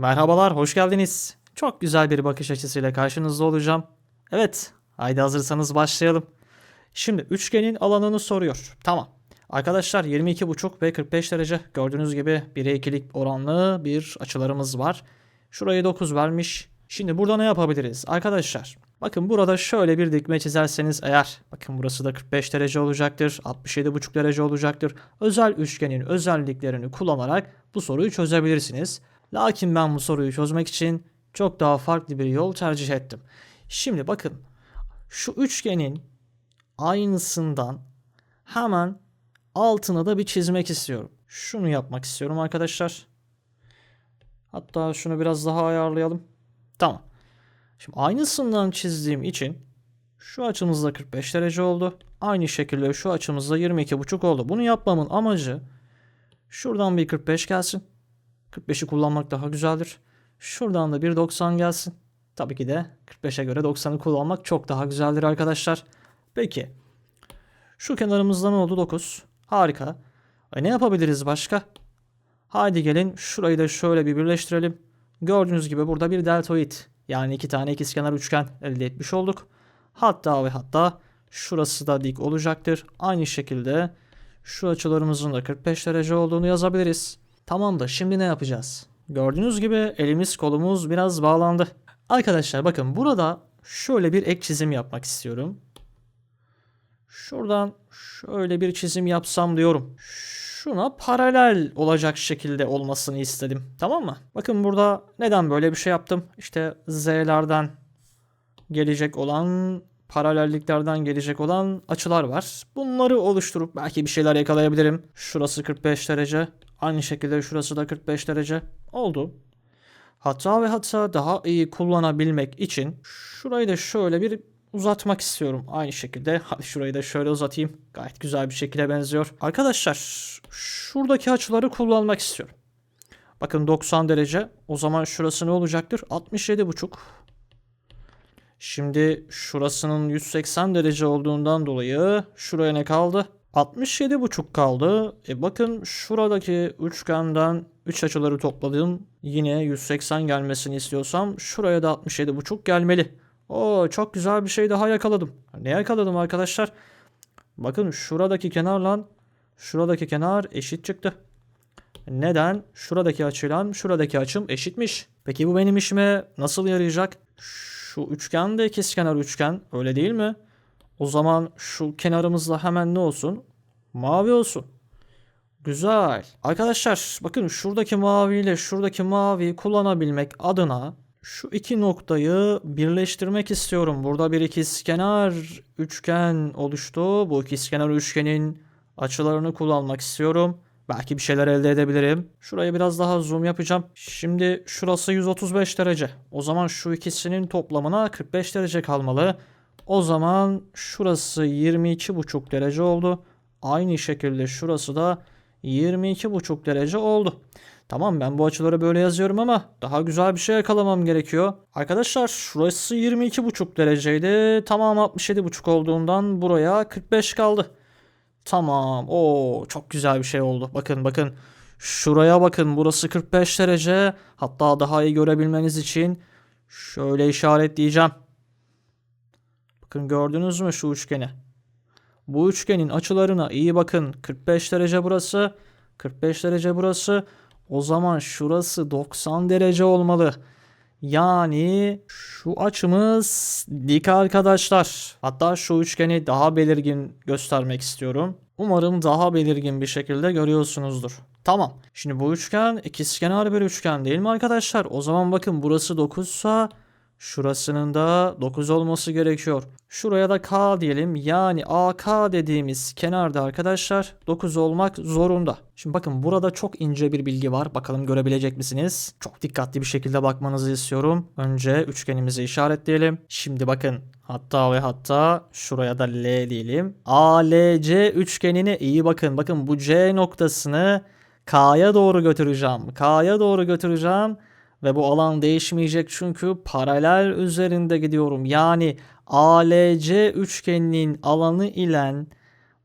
Merhabalar, hoş geldiniz. Çok güzel bir bakış açısıyla karşınızda olacağım. Evet, haydi hazırsanız başlayalım. Şimdi üçgenin alanını soruyor. Tamam. Arkadaşlar 22,5 ve 45 derece gördüğünüz gibi 1'e 2'lik oranlı bir açılarımız var. Şurayı 9 vermiş. Şimdi burada ne yapabiliriz? Arkadaşlar bakın burada şöyle bir dikme çizerseniz eğer bakın burası da 45 derece olacaktır. 67,5 derece olacaktır. Özel üçgenin özelliklerini kullanarak bu soruyu çözebilirsiniz. Lakin ben bu soruyu çözmek için çok daha farklı bir yol tercih ettim. Şimdi bakın şu üçgenin aynısından hemen altına da bir çizmek istiyorum. Şunu yapmak istiyorum arkadaşlar. Hatta şunu biraz daha ayarlayalım. Tamam. Şimdi aynısından çizdiğim için şu açımızda 45 derece oldu. Aynı şekilde şu açımızda 22,5 oldu. Bunu yapmamın amacı şuradan bir 45 gelsin. 45'i kullanmak daha güzeldir. Şuradan da bir 90 gelsin. Tabii ki de 45'e göre 90'ı kullanmak çok daha güzeldir arkadaşlar. Peki. Şu kenarımızda ne oldu? 9. Harika. E ne yapabiliriz başka? Haydi gelin şurayı da şöyle bir birleştirelim. Gördüğünüz gibi burada bir deltoid yani iki tane ikizkenar üçgen elde etmiş olduk. Hatta ve hatta şurası da dik olacaktır. Aynı şekilde şu açılarımızın da 45 derece olduğunu yazabiliriz. Tamam da şimdi ne yapacağız? Gördüğünüz gibi elimiz kolumuz biraz bağlandı. Arkadaşlar bakın burada şöyle bir ek çizim yapmak istiyorum. Şuradan şöyle bir çizim yapsam diyorum. Şuna paralel olacak şekilde olmasını istedim. Tamam mı? Bakın burada neden böyle bir şey yaptım? İşte z'lerden gelecek olan paralelliklerden gelecek olan açılar var. Bunları oluşturup belki bir şeyler yakalayabilirim. Şurası 45 derece. Aynı şekilde şurası da 45 derece. Oldu. Hatta ve hatta daha iyi kullanabilmek için şurayı da şöyle bir uzatmak istiyorum. Aynı şekilde hadi şurayı da şöyle uzatayım. Gayet güzel bir şekilde benziyor. Arkadaşlar şuradaki açıları kullanmak istiyorum. Bakın 90 derece. O zaman şurası ne olacaktır? 67,5. Şimdi şurasının 180 derece olduğundan dolayı şuraya ne kaldı? 67,5 kaldı. E bakın şuradaki üçgenden 3 açıları topladım. Yine 180 gelmesini istiyorsam şuraya da 67,5 gelmeli. Oo çok güzel bir şey daha yakaladım. Ne yakaladım arkadaşlar? Bakın şuradaki kenarla şuradaki kenar eşit çıktı. Neden? Şuradaki açıyla şuradaki açım eşitmiş. Peki bu benim işime nasıl yarayacak? Şu üçgen de ikizkenar üçgen öyle değil mi? O zaman şu kenarımızda hemen ne olsun? Mavi olsun. Güzel. Arkadaşlar bakın şuradaki mavi ile şuradaki maviyi kullanabilmek adına şu iki noktayı birleştirmek istiyorum. Burada bir ikizkenar üçgen oluştu. Bu ikizkenar üçgenin açılarını kullanmak istiyorum. Belki bir şeyler elde edebilirim. Şuraya biraz daha zoom yapacağım. Şimdi şurası 135 derece. O zaman şu ikisinin toplamına 45 derece kalmalı. O zaman şurası 22,5 derece oldu. Aynı şekilde şurası da 22,5 derece oldu. Tamam ben bu açıları böyle yazıyorum ama daha güzel bir şey yakalamam gerekiyor. Arkadaşlar şurası 22,5 dereceydi. Tamam 67,5 olduğundan buraya 45 kaldı. Tamam. O çok güzel bir şey oldu. Bakın bakın. Şuraya bakın. Burası 45 derece. Hatta daha iyi görebilmeniz için şöyle işaretleyeceğim. Bakın gördünüz mü şu üçgeni? Bu üçgenin açılarına iyi bakın. 45 derece burası. 45 derece burası. O zaman şurası 90 derece olmalı. Yani şu açımız dik arkadaşlar. Hatta şu üçgeni daha belirgin göstermek istiyorum. Umarım daha belirgin bir şekilde görüyorsunuzdur. Tamam. Şimdi bu üçgen ikizkenar bir üçgen değil mi arkadaşlar? O zaman bakın burası 9 ise şurasının da 9 olması gerekiyor. Şuraya da K diyelim. Yani AK dediğimiz kenarda arkadaşlar 9 olmak zorunda. Şimdi bakın burada çok ince bir bilgi var. Bakalım görebilecek misiniz? Çok dikkatli bir şekilde bakmanızı istiyorum. Önce üçgenimizi işaretleyelim. Şimdi bakın hatta ve hatta şuraya da L diyelim. ALC üçgenine iyi bakın. Bakın bu C noktasını K'ya doğru götüreceğim. K'ya doğru götüreceğim. Ve bu alan değişmeyecek çünkü paralel üzerinde gidiyorum. Yani ALC üçgeninin alanı ile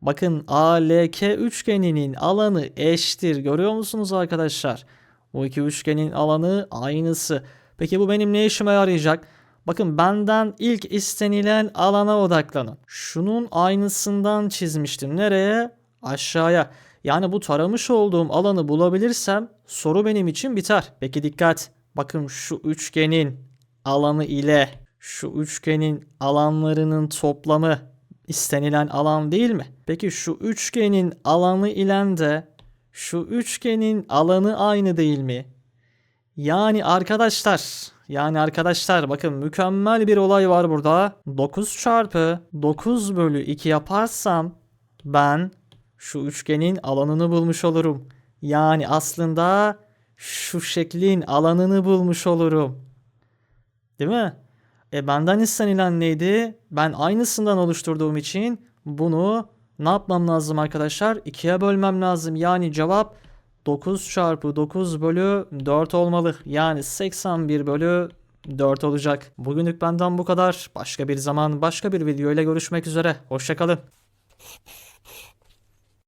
bakın ALK üçgeninin alanı eşittir. Görüyor musunuz arkadaşlar? Bu iki üçgenin alanı aynısı. Peki bu benim ne işime yarayacak? Bakın benden ilk istenilen alana odaklanın. Şunun aynısından çizmiştim. Nereye? Aşağıya. Yani bu taramış olduğum alanı bulabilirsem soru benim için biter. Peki dikkat. Bakın şu üçgenin alanı ile şu üçgenin alanlarının toplamı istenilen alan değil mi? Peki şu üçgenin alanı ile de şu üçgenin alanı aynı değil mi? Yani arkadaşlar, yani arkadaşlar bakın mükemmel bir olay var burada. 9 çarpı 9 bölü 2 yaparsam ben şu üçgenin alanını bulmuş olurum. Yani aslında şu şeklin alanını bulmuş olurum. Değil mi? E benden istenilen neydi? Ben aynısından oluşturduğum için bunu ne yapmam lazım arkadaşlar? 2'ye bölmem lazım. Yani cevap 9 çarpı 9 bölü 4 olmalı. Yani 81 bölü 4 olacak. Bugünlük benden bu kadar. Başka bir zaman başka bir video ile görüşmek üzere. Hoşçakalın.